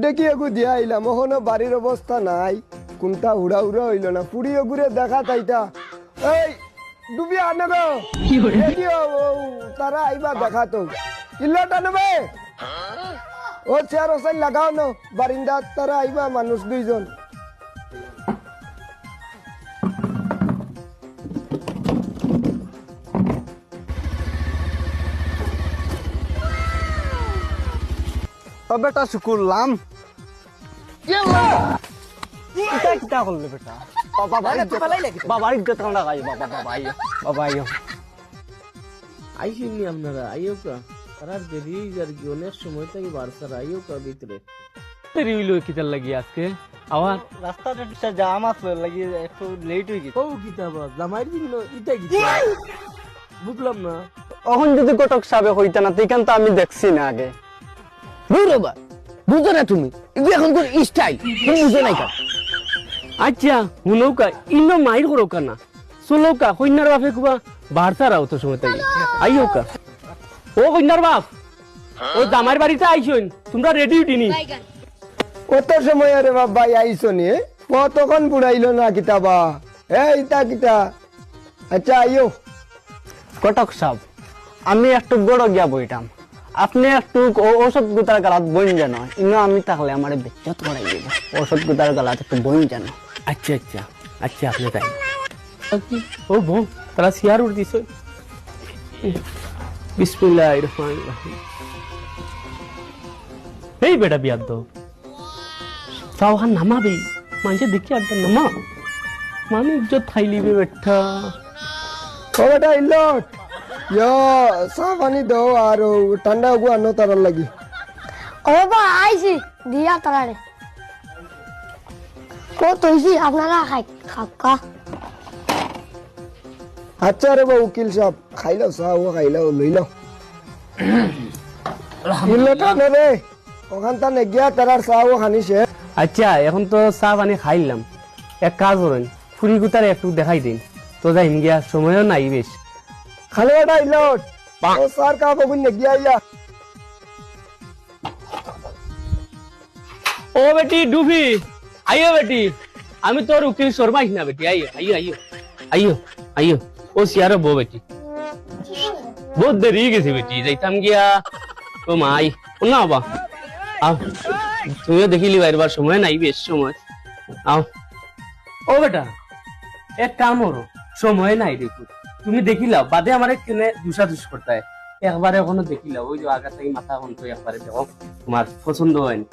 উঠে কি এগু দিয়া আইলাম ওখানে বাড়ির অবস্থা নাই কোনটা উড়া উড়া হইল না পুরি ঘুরে দেখা তাইটা এই ডুবি আনে গো। তারা আইবা দেখা তো। ইল্লাটা নেবে? ও চেয়ার ওসাই লাগাও না বারিন্দা তারা আইবা মানুষ দুইজন। বেটা শুকুরলাম এটা কিটা করলে বেটা? বাবা বাবার ইজ্জত কামড়া গাই বাবা বাবা আইও বাবা আইও। আইসিনি আপনারা আইও কা। তারা দেরি আর কি অনেক সময় থেকে বারসার আইও কা ভিতরে। দেরি হইল লাগি আজকে? রাস্তাটা একটা জাম আসলো লাগি একটু লেট হয়ে গেছে। ও জামাইর দিন গিতা বুঝলাম না। এখন যদি কটক সাবে হইতা না তো আমি দেখছি না আগে। বুঝবা বুঝো না তুমি। এগুলো এখন কোন স্টাইল তুমি বুঝো নাই কা আচ্ছা হুনৌকা ইন্ন মাইর করৌকা না চলৌকা কন্যার বাপে কুবা বাড়তার আও তো সময় তাই। আইওকা ও কন্যার বাপ ও জামাইর বাড়িতে আইসন তোমরা রেডি উঠিনি? কত সময় আরে বাবা আইসো নি কতক্ষণ বুড়াইলো না কিতাবা এই ইতা কিতা? আচ্ছা আইও। কটক সাব আমি একটু বড় গিয়া বইটাম আপনি একটু ও- ঔষধ গুতার গালাত বইন যেন। ইনো আমি থাকলে আমার বেচত করাই দিব। ঔষধ গুতার গালাত একটু বইন যেন। আচ্ছা আচ্ছা আচ্ছা আপনি তাই। ও বউ তারা সিয়ার উঠ দিছ। বিসমিল্লাহ রহমান রহিম। এই বেটা বিয়াদ দো। সাওহান নামাবি। মাঝে দেখি আড্ডা নামা। মানে ইজ্জত খাইলিবে বেটা। ও বেটা, ইল্লট। ইয়ো চা পানি দাও আর ও ঠান্ডা হগু আনো তারার লাগি ও বা আইছি দিয়া তারারে কত হইছি আপনারা খাই খাক্কা আচ্ছা রে বা উকিল সাহেব খাইলাও চা ও খাইলাও লইলাও ইল্লট আনে রে ওখান তানে গিয়া তারার চা ও খানিছে আচ্ছা এখন তো চা পানি খাইলাম এক কাজ করেন ফুরি গুতারে একটু দেখাই দিন তো যাইম গিয়া সময়ও নাই বেশ খালে বেটা ইল্লট ও সার কা বগুন নে গিয়া ইয়া ও বেটি ডুবি আইও বেটি। আমি তোর উকিল শর্মাইস না বেটি। আইও আইও আইও আইও আইও ও সিয়ারো বউ বেটি। বহুত দেরি গেছে বেটি। যাইতাম গিয়া। ও মা আই ও না বাবা আও তুমিও দেখিলি বাইরবার সময় নাই বেশ সময়। আও। ও বেটা এক কাম করো। সময় নাই দেখো তুমি দেখিলাও বাদে আমার কেনে দুসা দুস করতে একবারে এখনও দেখিলাও ওই যে আগা থেকে মাথা এখন একবারে দেখো তোমার পছন্দ হয়নি